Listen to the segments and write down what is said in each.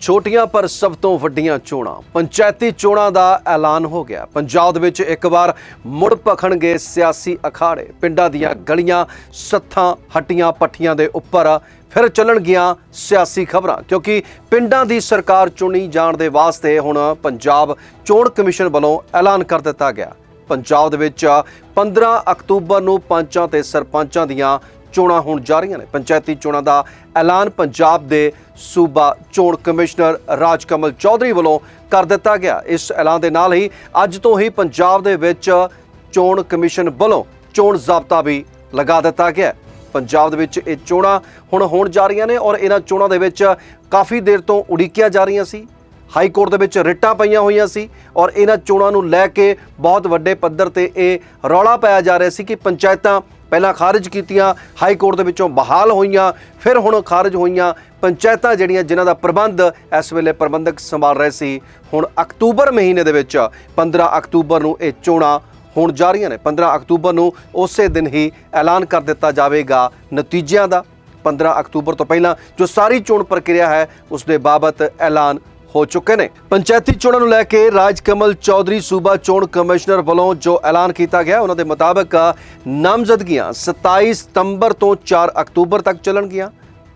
ਛੋਟੀਆਂ ਪਰ ਸਭ ਤੋਂ ਵੱਡੀਆਂ ਚੋਣਾਂ। ਪੰਚਾਇਤੀ ਚੋਣਾਂ ਦਾ ਐਲਾਨ ਹੋ ਗਿਆ। ਪੰਜਾਬ ਦੇ ਵਿੱਚ ਇੱਕ ਵਾਰ ਮੁੜ ਪਖਣਗੇ ਸਿਆਸੀ ਅਖਾੜੇ। ਪਿੰਡਾਂ ਦੀਆਂ ਗਲੀਆਂ, ਸੱਥਾਂ, ਹੱਟੀਆਂ, ਪੱਠੀਆਂ ਦੇ ਉੱਪਰ ਫਿਰ ਚੱਲਣਗੀਆਂ ਸਿਆਸੀ ਖਬਰਾਂ। ਕਿਉਂਕਿ ਪਿੰਡਾਂ ਦੀ ਸਰਕਾਰ ਚੁਣੀ ਜਾਣ ਦੇ ਵਾਸਤੇ ਹੁਣ ਪੰਜਾਬ ਚੋਣ ਕਮਿਸ਼ਨ ਵੱਲੋਂ ਐਲਾਨ ਕਰ ਦਿੱਤਾ ਗਿਆ। ਪੰਜਾਬ ਦੇ ਵਿੱਚ 15 ਅਕਤੂਬਰ ਨੂੰ ਪੰਚਾਂ ਤੇ ਸਰਪੰਚਾਂ ਦੀਆਂ ਚੋਣਾਂ ਹੋਣ ਜਾ ਰਹੀਆਂ ਨੇ। ਪੰਚਾਇਤੀ ਚੋਣਾਂ ਦਾ ਐਲਾਨ ਪੰਜਾਬ ਦੇ ਸੂਬਾ ਚੋਣ ਕਮਿਸ਼ਨਰ ਰਾਜਕਮਲ ਚੌਧਰੀ ਵੱਲੋਂ ਕਰ ਦਿੱਤਾ ਗਿਆ। ਇਸ ਐਲਾਨ ਦੇ ਨਾਲ ਹੀ ਅੱਜ ਤੋਂ ਹੀ ਪੰਜਾਬ ਦੇ ਵਿੱਚ ਚੋਣ ਕਮਿਸ਼ਨ ਵੱਲੋਂ ਚੋਣ ਜ਼ਾਬਤਾ ਵੀ ਲਗਾ ਦਿੱਤਾ ਗਿਆ ਪੰਜਾਬ ਦੇ ਵਿੱਚ ਇਹ ਚੋਣਾਂ ਹੁਣ ਹੋਣ ਜਾ ਰਹੀਆਂ ਨੇ ਔਰ ਇਹਨਾਂ ਚੋਣਾਂ ਦੇ ਵਿੱਚ ਕਾਫੀ ਦੇਰ ਤੋਂ ਉਡੀਕੀਆਂ ਜਾ ਰਹੀਆਂ ਸੀ। ਹਾਈ ਕੋਰਟ ਦੇ ਵਿੱਚ ਰਿਟਾਂ ਪਈਆਂ ਹੋਈਆਂ ਸੀ ਔਰ ਇਹਨਾਂ ਚੋਣਾਂ ਨੂੰ ਲੈ ਕੇ ਬਹੁਤ ਵੱਡੇ ਪੱਧਰ ਤੇ ਇਹ ਰੌਲਾ ਪਾਇਆ ਜਾ ਰਿਹਾ ਸੀ ਕਿ ਪੰਚਾਇਤਾਂ ਪਹਿਲਾਂ ਖਾਰਜ ਕੀਤੀਆਂ, ਹਾਈ ਕੋਰਟ ਦੇ ਵਿੱਚੋਂ ਬਹਾਲ ਹੋਈਆਂ, ਫਿਰ ਹੁਣ ਖਾਰਜ ਹੋਈਆਂ ਪੰਚਾਇਤਾਂ ਜਿਹੜੀਆਂ ਜਿਨ੍ਹਾਂ ਦਾ ਪ੍ਰਬੰਧ ਇਸ ਵੇਲੇ ਪ੍ਰਬੰਧਕ ਸੰਭਾਲ ਰਹੇ ਸੀ। ਹੁਣ ਅਕਤੂਬਰ ਮਹੀਨੇ ਦੇ ਵਿੱਚ 15 ਅਕਤੂਬਰ ਨੂੰ ਇਹ ਚੋਣਾਂ ਹੋਣ ਜਾ ਰਹੀਆਂ ਨੇ। 15 ਅਕਤੂਬਰ ਨੂੰ ਉਸੇ ਦਿਨ ਹੀ ਐਲਾਨ ਕਰ ਦਿੱਤਾ ਜਾਵੇਗਾ ਨਤੀਜਿਆਂ ਦਾ। 15 ਅਕਤੂਬਰ ਤੋਂ ਪਹਿਲਾਂ ਜੋ ਸਾਰੀ ਚੋਣ ਪ੍ਰਕਿਰਿਆ ਹੈ, ਉਸ ਦੇ ਬਾਬਤ ਐਲਾਨ ਹੋ ਚੁੱਕੇ ਨੇ। ਪੰਚਾਇਤੀ ਚੋਣਾਂ ਨੂੰ ਲੈ ਕੇ ਰਾਜ ਕਮਲ ਚੌਧਰੀ, ਸੂਬਾ ਚੋਣ ਕਮਿਸ਼ਨਰ ਵੱਲੋਂ ਜੋ ਐਲਾਨ ਕੀਤਾ ਗਿਆ, ਉਹਨਾਂ ਦੇ ਮੁਤਾਬਕ ਨਾਮਜ਼ਦਗੀਆਂ 27 ਸਤੰਬਰ ਤੋਂ 4 ਅਕਤੂਬਰ ਤੱਕ ਚੱਲਣਗੀਆਂ।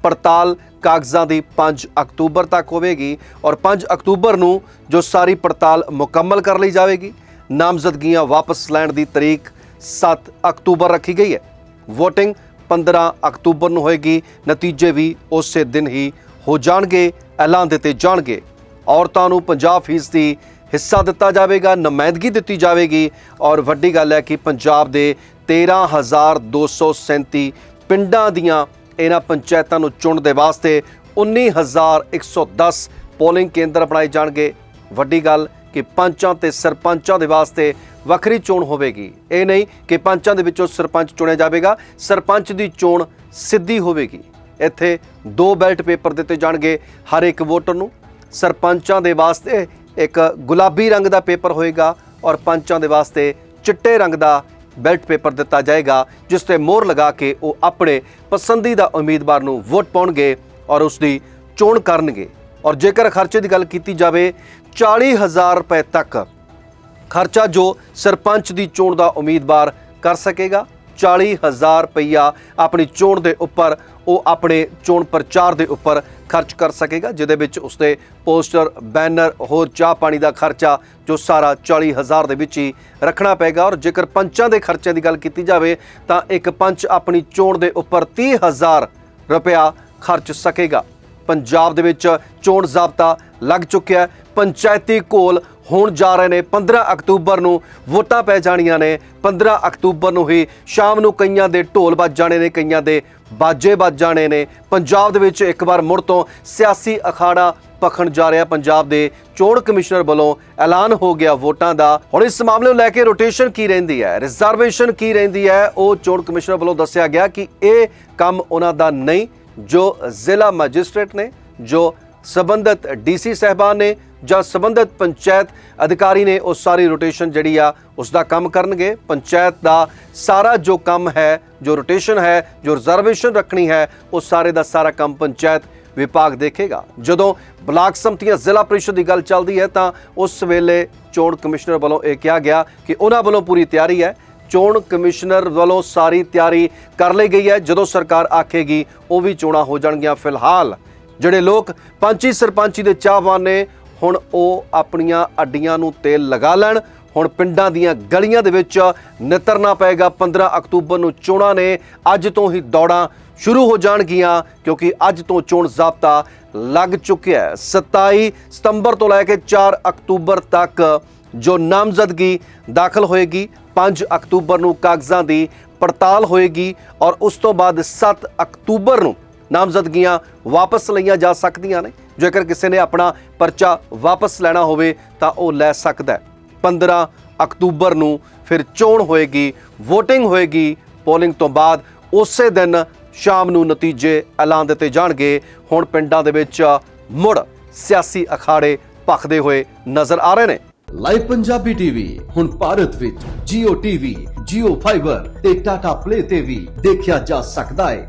ਪੜਤਾਲ ਕਾਗਜ਼ਾਂ ਦੀ 5 ਅਕਤੂਬਰ ਤੱਕ ਹੋਵੇਗੀ ਔਰ 5 ਅਕਤੂਬਰ ਨੂੰ ਜੋ ਸਾਰੀ ਪੜਤਾਲ ਮੁਕੰਮਲ ਕਰ ਲਈ ਜਾਵੇਗੀ। ਨਾਮਜ਼ਦਗੀਆਂ ਵਾਪਸ ਲੈਣ ਦੀ ਤਰੀਕ 7 ਅਕਤੂਬਰ ਰੱਖੀ ਗਈ ਹੈ। VOTING 15 ਅਕਤੂਬਰ ਨੂੰ ਹੋਏਗੀ। ਨਤੀਜੇ ਵੀ ਉਸੇ ਦਿਨ ਹੀ ਹੋ ਜਾਣਗੇ, ਐਲਾਨ ਦਿੱਤੇ ਜਾਣਗੇ। ਔਰਤਾਂ ਨੂੰ 50% ਦੀ ਹਿੱਸਾ ਦਿੱਤਾ ਜਾਵੇਗਾ, ਨੁਮਾਇੰਦਗੀ ਦਿੱਤੀ ਜਾਵੇਗੀ ਔਰ ਵੱਡੀ ਗੱਲ ਹੈ ਕਿ ਪੰਜਾਬ ਦੇ 13237 ਪਿੰਡਾਂ ਦੀਆਂ ਇਹਨਾਂ ਪੰਚਾਇਤਾਂ ਨੂੰ ਚੁਣ ਦੇ ਵਾਸਤੇ 19110 ਪੋਲਿੰਗ ਕੇਂਦਰ ਬਣਾਏ ਜਾਣਗੇ। ਵੱਡੀ ਗੱਲ ਕਿ ਪੰਚਾਂ ਤੇ ਸਰਪੰਚਾਂ ਦੇ ਵਾਸਤੇ ਵੱਖਰੀ ਚੋਣ ਹੋਵੇਗੀ। ਇਹ ਨਹੀਂ ਕਿ ਪੰਚਾਂ ਦੇ ਵਿੱਚੋਂ ਸਰਪੰਚ ਚੁਣਿਆ ਜਾਵੇਗਾ, ਸਰਪੰਚ ਦੀ ਚੋਣ ਸਿੱਧੀ ਹੋਵੇਗੀ। ਇੱਥੇ ਦੋ ਬੈਲਟ ਪੇਪਰ ਦਿੱਤੇ ਜਾਣਗੇ, ਹਰ ਇੱਕ ਵੋਟਰ ਨੂੰ। ਸਰਪੰਚਾਂ ਦੇ ਵਾਸਤੇ ਇੱਕ ਗੁਲਾਬੀ ਰੰਗ ਦਾ ਪੇਪਰ ਹੋਏਗਾ ਔਰ ਪੰਚਾਂ ਦੇ ਵਾਸਤੇ ਚਿੱਟੇ ਰੰਗ ਦਾ ਬੈਲਟ ਪੇਪਰ ਦਿੱਤਾ ਜਾਏਗਾ, ਜਿਸ ਤੇ ਮੋਹਰ ਲਗਾ ਕੇ ਉਹ ਆਪਣੇ ਪਸੰਦੀਦਾ ਉਮੀਦਵਾਰ ਨੂੰ ਵੋਟ ਪਾਉਣਗੇ ਔਰ ਉਸ ਦੀ ਚੋਣ ਕਰਨਗੇ। ਔਰ ਜੇਕਰ ਖਰਚੇ ਦੀ ਗੱਲ ਕੀਤੀ ਜਾਵੇ 40000 ਰੁਪਏ ਤੱਕ ਖਰਚਾ ਜੋ ਸਰਪੰਚ ਦੀ ਚੋਣ ਦਾ ਉਮੀਦਵਾਰ ਕਰ ਸਕੇਗਾ। 40000 ਰੁਪਈਆ ਆਪਣੀ ਚੋਣ ਦੇ ਉੱਪਰ, ਉਹ ਆਪਣੇ ਚੋਣ ਪ੍ਰਚਾਰ ਦੇ ਉੱਪਰ ਖਰਚ ਕਰ ਸਕੇਗਾ, ਜਿਹਦੇ ਵਿੱਚ ਉਸਦੇ ਪੋਸਟਰ, ਬੈਨਰ, ਹੋਰ ਚਾਹ ਪਾਣੀ ਦਾ ਖਰਚਾ ਜੋ ਸਾਰਾ 40000 ਦੇ ਵਿੱਚ ਹੀ ਰੱਖਣਾ ਪਏਗਾ। ਔਰ ਜੇਕਰ ਪੰਚਾਂ ਦੇ ਖਰਚਿਆਂ ਦੀ ਗੱਲ ਕੀਤੀ ਜਾਵੇ, ਤਾਂ ਇੱਕ ਪੰਚ ਆਪਣੀ ਚੋਣ ਦੇ ਉੱਪਰ 30000 ਰੁਪਇਆ ਖਰਚ ਸਕੇਗਾ। ਪੰਜਾਬ ਦੇ ਵਿੱਚ ਚੋਣ ਜ਼ਾਬਤਾ ਲੱਗ ਚੁੱਕਿਆ ਪੰਚਾਇਤੀ ਕੋਲ ਹੋਣ ਜਾ ਰਹੇ ਨੇ 15 ਅਕਤੂਬਰ ਨੂੰ ਵੋਟਾਂ ਪੈ ਜਾਣੀਆਂ ਨੇ। 15 ਅਕਤੂਬਰ ਨੂੰ ਹੀ ਸ਼ਾਮ ਨੂੰ ਕਈਆਂ ਦੇ ਢੋਲ ਵੱਜ ਜਾਣੇ ਨੇ, ਕਈਆਂ ਦੇ ਬਾਜੇ ਵੱਜ ਜਾਣੇ ਨੇ। ਪੰਜਾਬ ਦੇ ਵਿੱਚ ਇੱਕ ਵਾਰ ਮੁੜ ਤੋਂ ਸਿਆਸੀ ਅਖਾੜਾ ਪਖਣ ਜਾ ਰਿਹਾ। ਪੰਜਾਬ ਦੇ ਚੋਣ ਕਮਿਸ਼ਨਰ ਵੱਲੋਂ ਐਲਾਨ ਹੋ ਗਿਆ ਵੋਟਾਂ ਦਾ। ਹੁਣ ਇਸ ਮਾਮਲੇ ਨੂੰ ਲੈ ਕੇ ਰੋਟੇਸ਼ਨ ਕੀ ਰਹਿੰਦੀ ਹੈ? ਰਿਜ਼ਰਵੇਸ਼ਨ ਕੀ ਰਹਿੰਦੀ ਹੈ? ਉਹ ਚੋਣ ਕਮਿਸ਼ਨਰ ਵੱਲੋਂ ਦੱਸਿਆ ਗਿਆ ਕਿ ਇਹ ਕੰਮ ਉਹਨਾਂ ਦਾ ਨਹੀਂ, ਜੋ ਜ਼ਿਲ੍ਹਾ ਮੈਜਿਸਟ੍ਰੇਟ ਨੇ, ਜੋ ਸਬੰਧਤ ਡੀਸੀ ਸਹਿਬਾਨ ਨੇ ਜਾਂ ਸਬੰਧਤ ਪੰਚਾਇਤ ਅਧਿਕਾਰੀ ਨੇ ਉਹ ਸਾਰੀ ਰੋਟੇਸ਼ਨ ਜਿਹੜੀ ਆ ਉਸ ਦਾ ਕੰਮ ਕਰਨਗੇ। ਪੰਚਾਇਤ ਦਾ ਸਾਰਾ ਜੋ ਕੰਮ ਹੈ, ਜੋ ਰੋਟੇਸ਼ਨ ਹੈ, ਜੋ ਰਿਜ਼ਰਵੇਸ਼ਨ ਰੱਖਣੀ ਹੈ, ਉਹ ਸਾਰੇ ਦਾ ਸਾਰਾ ਕੰਮ ਪੰਚਾਇਤ ਵਿਭਾਗ ਦੇਖੇਗਾ। ਜਦੋਂ ਬਲਾਕ ਸੰਮਤੀਆਂ ਜ਼ਿਲ੍ਹਾ ਪ੍ਰੀਸ਼ਦ ਦੀ ਗੱਲ ਚੱਲਦੀ ਹੈ, ਤਾਂ ਉਸ ਵੇਲੇ ਚੋਣ ਕਮਿਸ਼ਨਰ ਵੱਲੋਂ ਇਹ ਕਿਹਾ ਗਿਆ ਕਿ ਉਹਨਾਂ ਵੱਲੋਂ ਪੂਰੀ ਤਿਆਰੀ ਹੈ। ਚੋਣ ਕਮਿਸ਼ਨਰ ਵੱਲੋਂ ਸਾਰੀ ਤਿਆਰੀ ਕਰ ਲਈ ਗਈ ਹੈ। ਜਦੋਂ ਸਰਕਾਰ ਆਖੇਗੀ, ਉਹ ਵੀ ਚੋਣਾਂ ਹੋ ਜਾਣਗੀਆਂ ਫਿਲਹਾਲ। ਜਿਹੜੇ ਲੋਕ ਪੰਚੀ ਸਰਪੰਚੀ ਦੇ ਚਾਹਵਾਨ ਨੇ ਹੁਣ ਉਹ ਆਪਣੀਆਂ ਅੱਡੀਆਂ ਨੂੰ ਤੇਲ ਲਗਾ ਲੈਣ। ਹੁਣ ਪਿੰਡਾਂ ਦੀਆਂ ਗਲੀਆਂ ਦੇ ਵਿੱਚ ਨਿਤਰਨਾ ਪਏਗਾ। 15 ਅਕਤੂਬਰ ਨੂੰ ਚੋਣਾਂ ਨੇ ਅੱਜ ਤੋਂ ਹੀ ਦੌੜਾਂ ਸ਼ੁਰੂ ਹੋ ਜਾਣਗੀਆਂ, ਕਿਉਂਕਿ ਅੱਜ ਤੋਂ ਚੋਣ ਜ਼ਾਬਤਾ ਲੱਗ ਚੁੱਕਿਆ ਹੈ। 27 ਸਤੰਬਰ ਤੋਂ ਲੈ ਕੇ 4 ਅਕਤੂਬਰ ਤੱਕ ਜੋ ਨਾਮਜ਼ਦਗੀ ਦਾਖਲ ਹੋਏਗੀ 5 ਅਕਤੂਬਰ ਨੂੰ ਕਾਗਜ਼ਾਂ ਦੀ ਪੜਤਾਲ ਹੋਏਗੀ ਔਰ ਉਸ ਤੋਂ ਬਾਅਦ 7 ਅਕਤੂਬਰ ਨੂੰ ਨਾਮਜ਼ਦਗੀਆਂ ਵਾਪਸ ਲਈਆਂ ਜਾ ਸਕਦੀਆਂ ਨੇ। ਜੇਕਰ ਕਿਸੇ ਨੇ ਆਪਣਾ ਪਰਚਾ ਵਾਪਸ ਲੈਣਾ ਹੋਵੇ ਤਾਂ ਉਹ ਲੈ ਸਕਦਾ 15 ਅਕਤੂਬਰ ਨੂੰ ਫਿਰ ਚੋਣ ਹੋਏਗੀ VOTING ਹੋਏਗੀ। ਪੋਲਿੰਗ ਤੋਂ ਬਾਅਦ ਉਸੇ ਦਿਨ ਸ਼ਾਮ ਨੂੰ ਨਤੀਜੇ ਐਲਾਨ ਦਿੱਤੇ ਜਾਣਗੇ। ਹੁਣ ਪਿੰਡਾਂ ਦੇ ਵਿੱਚ ਮੁੜ ਸਿਆਸੀ ਅਖਾੜੇ ਭਖਦੇ ਹੋਏ ਨਜ਼ਰ ਆ ਰਹੇ ਨੇ। ਲਾਈਵ ਪੰਜਾਬੀ ਟੀਵੀ ਹੁਣ ਭਾਰਤ ਵਿੱਚ Jio TV, Jio Fiber ਤੇ Tata Play ਤੇ ਵੀ ਦੇਖਿਆ ਜਾ ਸਕਦਾ ਹੈ।